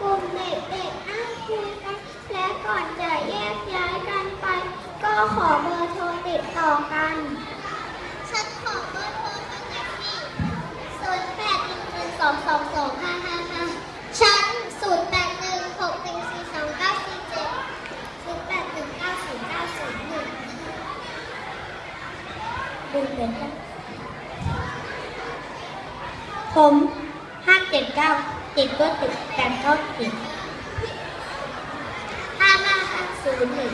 กลุ่มเด็กๆนั่งคุยกัน และก่อนจะแยกย้ายกันไป ก็ขอเบอร์โทรติดต่อกัน ฉันขอเบอร์โทรเท่านั้พี่ศูนย์แปดหนึ่งหนึ่งสองสองสองห้าห้าห้าฉันศูนย์แปดหนึ่งหกหนึ่งสี่สองเก้าสี่เจ็ดศูนย์แปดหนึ่งเก้าศูนย์เก้าศูนย์หนึ่งดึงเงินผมห้าเจ็ดเก้า ติดก็ติดกันก็ติดห้าห้าห้าศูนย์หนึ่ง